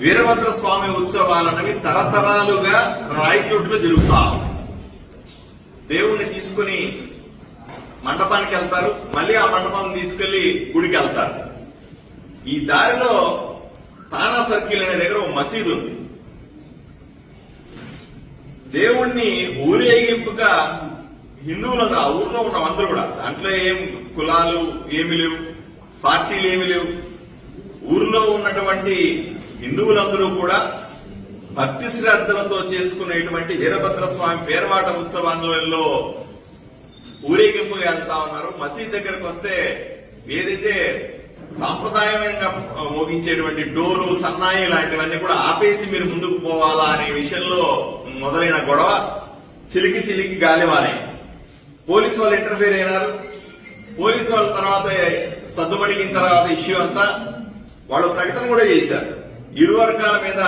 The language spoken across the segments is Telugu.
వీరభద్ర స్వామి ఉత్సవాలన్నవి తరతరాలుగా రాయచోట్లో జరుగుతా దేవుణ్ణి తీసుకుని మండపానికి వెళ్తారు. మళ్ళీ ఆ మండపం తీసుకెళ్ళి గుడికి వెళ్తారు. ఈ దారిలో తానా సర్కిల్ అనే దగ్గర ఒక మసీదు ఉంది. దేవుణ్ణి ఊరేగింపుగా హిందువులందరూ ఆ ఊర్లో ఉన్న అందరూ కూడా దాంట్లో ఏం కులాలు ఏమి లేవు పార్టీలు ఏమి లేవు. ఊర్లో ఉన్నటువంటి హిందువులందరూ కూడా భక్తి శ్రద్ధలతో చేసుకునేటువంటి వీరభద్ర స్వామి పేరవాట ఉత్సవాలలో ఊరేగింపు వెళ్తా ఉన్నారు. మసీద్ దగ్గరకు వస్తే ఏదైతే సాంప్రదాయమైన మోగించేటువంటి డోలు సన్నాయి లాంటివన్నీ కూడా ఆపేసి మీరు ముందుకు పోవాలా అనే విషయంలో మొదలైన గొడవ చిలికి చిలికి గాలివానే పోలీసు వాళ్ళు ఇంటర్ఫీర్ అయినారు. పోలీసు వాళ్ళ తర్వాత సద్దుమడిగిన తర్వాత ఇష్యూ అంతా వాళ్ళు ప్రకటన కూడా చేశారు. ఇరు వర్గాల మీద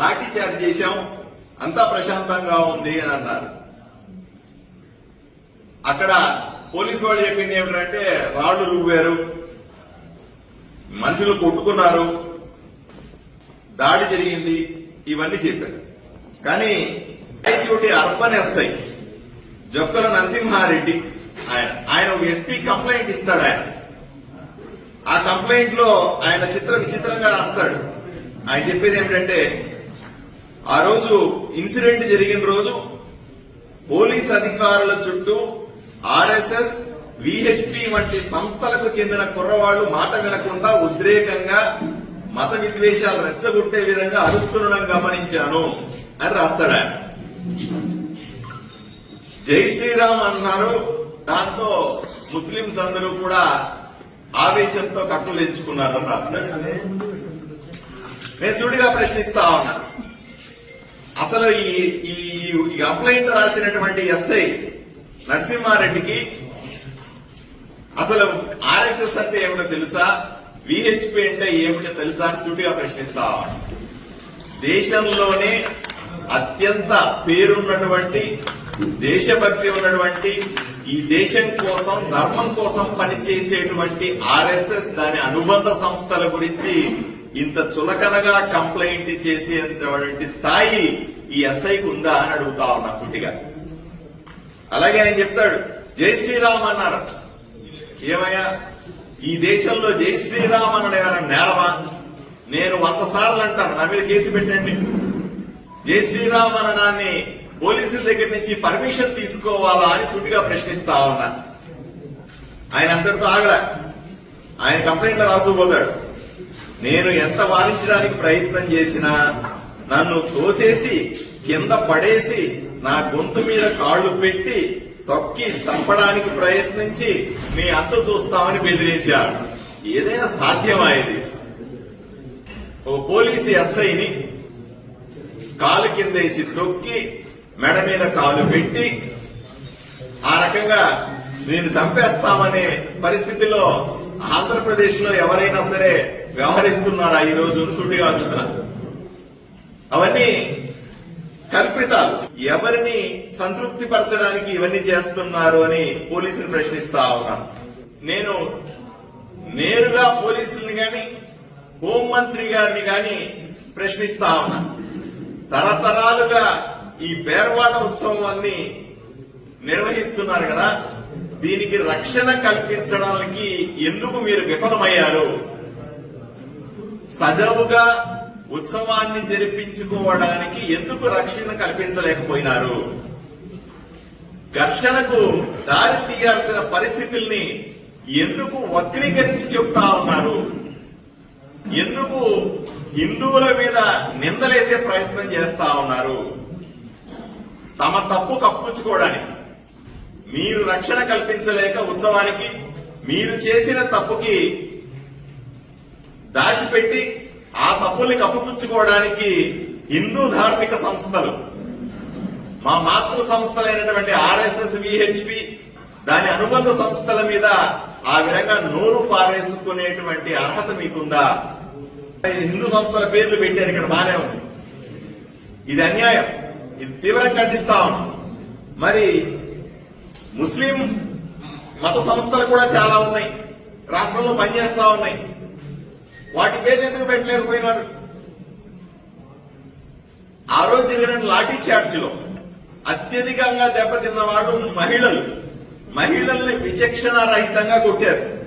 లాఠీ చార్జ్ చేశాం. అంతా ప్రశాంతంగా ఉంది అని అన్నారు. అక్కడ పోలీసు వాళ్ళు చెప్పింది ఏమిటంటే రాళ్ళు రువ్వారు మనుషులు కొట్టుకున్నారు దాడి జరిగింది ఇవన్నీ చెప్పారు. కానీ రాయచోటి అర్బన్ ఎస్ఐ జొక్కల నరసింహారెడ్డి ఆయన ఆయన ఒక ఎస్పీ కంప్లైంట్ ఇస్తాడు ఆయన. ఆ కంప్లైంట్లో ఆయన చిత్ర విచిత్రంగా రాస్తాడు. ఆయన చెప్పేది ఏమిటంటే ఆ రోజు ఇన్సిడెంట్ జరిగిన రోజు పోలీస్ అధికారుల చుట్టూ ఆర్ఎస్ఎస్ విహెచ్పి వంటి సంస్థలకు చెందిన కుర్రవాళ్ళు మాట వినకుండా ఉద్రేకంగా మత విద్వేషాలు రెచ్చగొట్టే విధంగా అరుస్తుండడం గమనించాను అని రాస్తాడా జై శ్రీరామ్ అన్నారు. దాంతో ముస్లింస్ అందరూ కూడా ఆవేశంతో కట్టులు ఎంచుకున్నారని రాస్తాడు. నేను సుడిగా ప్రశ్నిస్తా ఉన్నా. అసలు ఈ ఈ కంప్లైంట్ రాసినటువంటి ఎస్ఐ నరసింహారెడ్డికి అసలు ఆర్ఎస్ఎస్ అంటే ఏమిటో తెలుసా? విహెచ్పి అంటే ఏమిటో తెలుసా అని సూటిగా ప్రశ్నిస్తా దేశంలోనే అత్యంత పేరున్నటువంటి దేశభక్తి ఉన్నటువంటి ఈ దేశం కోసం ధర్మం కోసం పనిచేసేటువంటి ఆర్ఎస్ఎస్ దాని అనుబంధ సంస్థల గురించి ఇంత చులకనగా కంప్లైంట్ చేసేటువంటి స్థాయి ఈ ఎస్ఐకి ఉందా అని అడుగుతా ఉన్నా సుటిగా అలాగే ఆయన చెప్తాడు జై శ్రీరామ్ అన్నారు. ఏమయ్యా ఈ దేశంలో జై శ్రీరామ్ అనడం ఏమైనా నేరమా? నేను వంద సార్లు అంటాను నా మీద కేసు పెట్టండి. జై శ్రీరామ్ అనడాన్ని పోలీసుల దగ్గర నుంచి పర్మిషన్ తీసుకోవాలా అని సుటిగా ప్రశ్నిస్తా ఉన్నా. ఆయన అంతటితో ఆగలే. ఆయన కంప్లైంట్లో రాసుకుపోతాడు. నేను ఎంత వాదించడానికి ప్రయత్నం చేసినా నన్ను తోసేసి కింద పడేసి నా గొంతు మీద కాళ్ళు పెట్టి తొక్కి చంపడానికి ప్రయత్నించి మీ అంత చూస్తామని బెదిరించాడు ఏదైనా సాధ్యమా ఇది? ఓ పోలీసు ఎస్ఐని కాలు కిందేసి తొక్కి మెడ మీద కాలు పెట్టి ఆ రకంగా నేను చంపేస్తామనే పరిస్థితిలో ఆంధ్రప్రదేశ్లో ఎవరైనా సరే వ్యవహరిస్తున్నారా ఈ రోజు సూటిగా అడుగుతున్నా అవన్నీ కల్పితాలు. ఎవరిని సంతృప్తి పరచడానికి ఇవన్నీ చేస్తున్నారు అని పోలీసులు ప్రశ్నిస్తా ఉన్నాను నేను నేరుగా పోలీసుల్ని గాని హోంమంత్రి గారిని గాని ప్రశ్నిస్తా ఉన్నాను తరతరాలుగా ఈ పేర్వాట ఉత్సవాన్ని నిర్వహిస్తున్నారు కదా దీనికి రక్షణ కల్పించడానికి ఎందుకు మీరు విఫలమయ్యారు? సజావుగా ఉత్సవాన్ని జరిపించుకోవడానికి ఎందుకు రక్షణ కల్పించలేకపోయినారు? ఘర్షణకు దారి తీయాల్సిన పరిస్థితుల్ని ఎందుకు వక్రీకరించి చెప్తా ఉన్నారు? ఎందుకు హిందువుల మీద నిందలేసే ప్రయత్నం చేస్తా ఉన్నారు? తమ తప్పు కప్పించుకోవడానికి మీరు రక్షణ కల్పించలేక ఉత్సవానికి మీరు చేసిన తప్పుకి దాచిపెట్టి ఆ తప్పుల్ని కప్పుపుచ్చుకోవడానికి హిందూ ధార్మిక సంస్థలు మా మాతృ సంస్థలైనటువంటి ఆర్ఎస్ఎస్ విహెచ్పి దాని అనుబంధ సంస్థల మీద ఆ విధంగా నోరు పారేసుకునేటువంటి అర్హత మీకుందా? హిందూ సంస్థల పేర్లు పెట్టారు ఇక్కడ బానే ఉంది. ఇది అన్యాయం. ఇది తీవ్రంగా ఖండిస్తాం మరి ముస్లిం మత సంస్థలు కూడా చాలా ఉన్నాయి. రాష్ట్రంలో పనిచేస్తా ఉన్నాయి. వాటి పేరు ఎందుకు పెట్టలేకపోయినారు ఆ రోజు జరిగిన లాఠీ చార్జిలో అత్యధికంగా దెబ్బతిన్నవాడు మహిళలు. మహిళల్ని విచక్షణ రహితంగా కొట్టారు.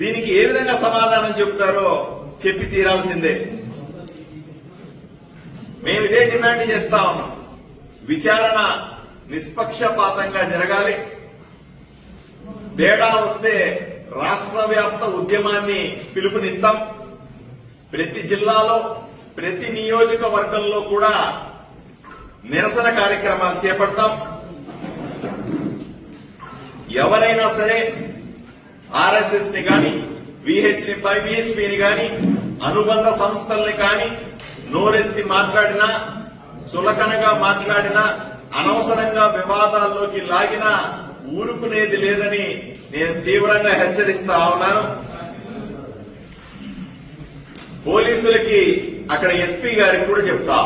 దీనికి ఏ విధంగా సమాధానం చెప్తారో చెప్పి తీరాల్సిందే. మేము ఇదే డిమాండ్ చేస్తా ఉన్నాం. విచారణ నిష్పక్షపాతంగా జరగాలి. తేడా వస్తే రాష్ట్ర వ్యాప్త ఉద్యమాన్ని పిలుపునిస్తాం. ప్రతి జిల్లాలో ప్రతి నియోజకవర్గంలో కూడా నిరసన కార్యక్రమాలు చేపడతాం. ఎవరైనా సరే ఆర్ఎస్ఎస్ని గాని విహెచ్ని విహెచ్పిని గాని అనుబంధ సంస్థల్ని కానీ నోరెత్తి మాట్లాడినా చులకనగా మాట్లాడినా అనవసరంగా వివాదాల్లోకి లాగినా ఊరుకునేది లేదని నేను తీవ్రంగా హెచ్చరిస్తా ఉన్నాను. పోలీసులకి అక్కడ ఎస్పీ గారికి కూడా చెప్తా.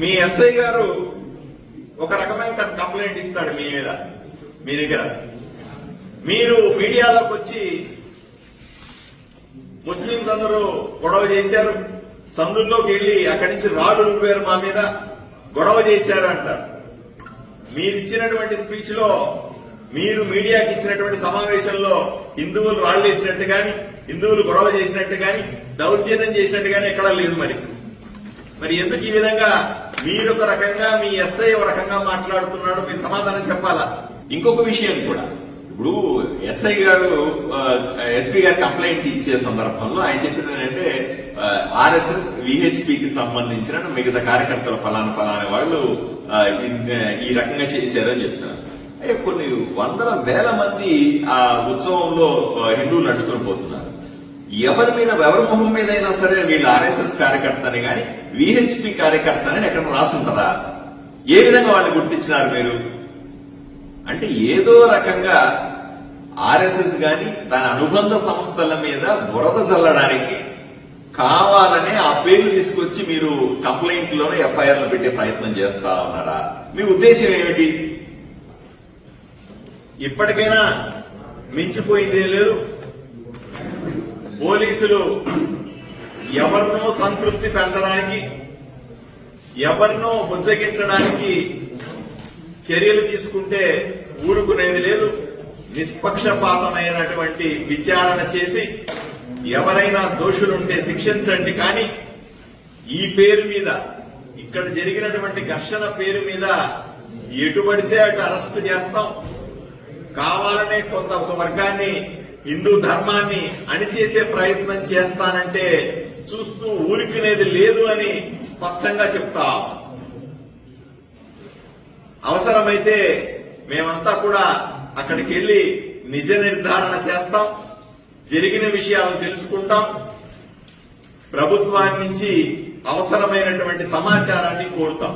మీ ఎస్ఐ గారు ఒక రకమైన కంప్లైంట్ ఇస్తాడు మీ మీద మీ దగ్గర. మీరు మీడియాలోకి వచ్చి ముస్లింస్ అందరూ గొడవ చేశారు సందుల్లోకి వెళ్ళి అక్కడి నుంచి రాళ్ళు రువ్వారు మా మీద గొడవ చేశారు అంటారు. మీరు ఇచ్చినటువంటి స్పీచ్లో మీరు మీడియాకి ఇచ్చినటువంటి సమావేశంలో హిందువులు రాళ్ళు వేసినట్టు కానీ హిందువులు గొడవ చేసినట్టు కానీ దౌర్జన్యం చేసినట్టు కానీ ఎక్కడా లేదు మరి. మరి ఎందుకు ఈ విధంగా మీరు ఒక రకంగా మీ ఎస్ఐ ఒక రకంగా మాట్లాడుతున్నాడు? మీరు సమాధానం చెప్పాలా? ఇంకొక విషయం కూడా. ఇప్పుడు ఎస్ఐ గారు ఎస్పీ గారు కంప్లైంట్ ఇచ్చే సందర్భంలో ఆయన చెప్పింది ఏంటంటే ఆర్ఎస్ఎస్ విహెచ్పికి సంబంధించిన మిగతా కార్యకర్తలు ఫలానా ఫలానా వాళ్ళు ఈ రకంగా చేశారని చెప్తున్నారు. అయ్యో, కొన్ని వందల వేల మంది ఆ ఉత్సవంలో హిందువులు నడుచుకొని పోతున్నారు. ఎవరి మీద ఎవరి మొహం మీద అయినా సరే వీళ్ళు ఆర్ఎస్ఎస్ కార్యకర్తని గాని విహెచ్పి కార్యకర్తని ఎక్కడ రాసుంటారా ఏ విధంగా వాళ్ళు గుర్తించినారు మీరు? అంటే ఏదో రకంగా ఆర్ఎస్ఎస్ గాని దాని అనుబంధ సంస్థల మీద బురద చల్లడానికి కావాలనే ఆ పేరు తీసుకొచ్చి మీరు కంప్లైంట్లోనే పెట్టే ప్రయత్నం చేస్తా ఉన్నారా? మీ ఉద్దేశం ఏమిటి? ఇప్పటికైనా మించిపోయింది లేదు. పోలీసులు ఎవరినో సంతృప్తి పెంచడానికి ఎవరినో బుజ్జగించడానికి చర్యలు తీసుకుంటే ఊరుకునేది లేదు. నిష్పక్షపాతమైనటువంటి విచారణ చేసి ఎవరైనా దోషులుంటే శిక్షించండి. కానీ ఈ పేరు మీద ఇక్కడ జరిగినటువంటి ఘర్షణ పేరు మీద ఎటు పడితే అటు అరెస్టు చేస్తాం. కావాలనే కొంత ఒక వర్గాన్ని హిందూ ధర్మాన్ని అణిచేసే ప్రయత్నం చేస్తానంటే చూస్తూ ఊరికినేది లేదు అని స్పష్టంగా చెప్తా. అవసరమైతే మేమంతా కూడా అక్కడికి వెళ్ళి నిజ నిర్ధారణ చేస్తాం జరిగిన విషయాలను తెలుసుకుంటాం ప్రభుత్వాన్నించి అవసరమైనటువంటి సమాచారాన్ని కోరుతాం.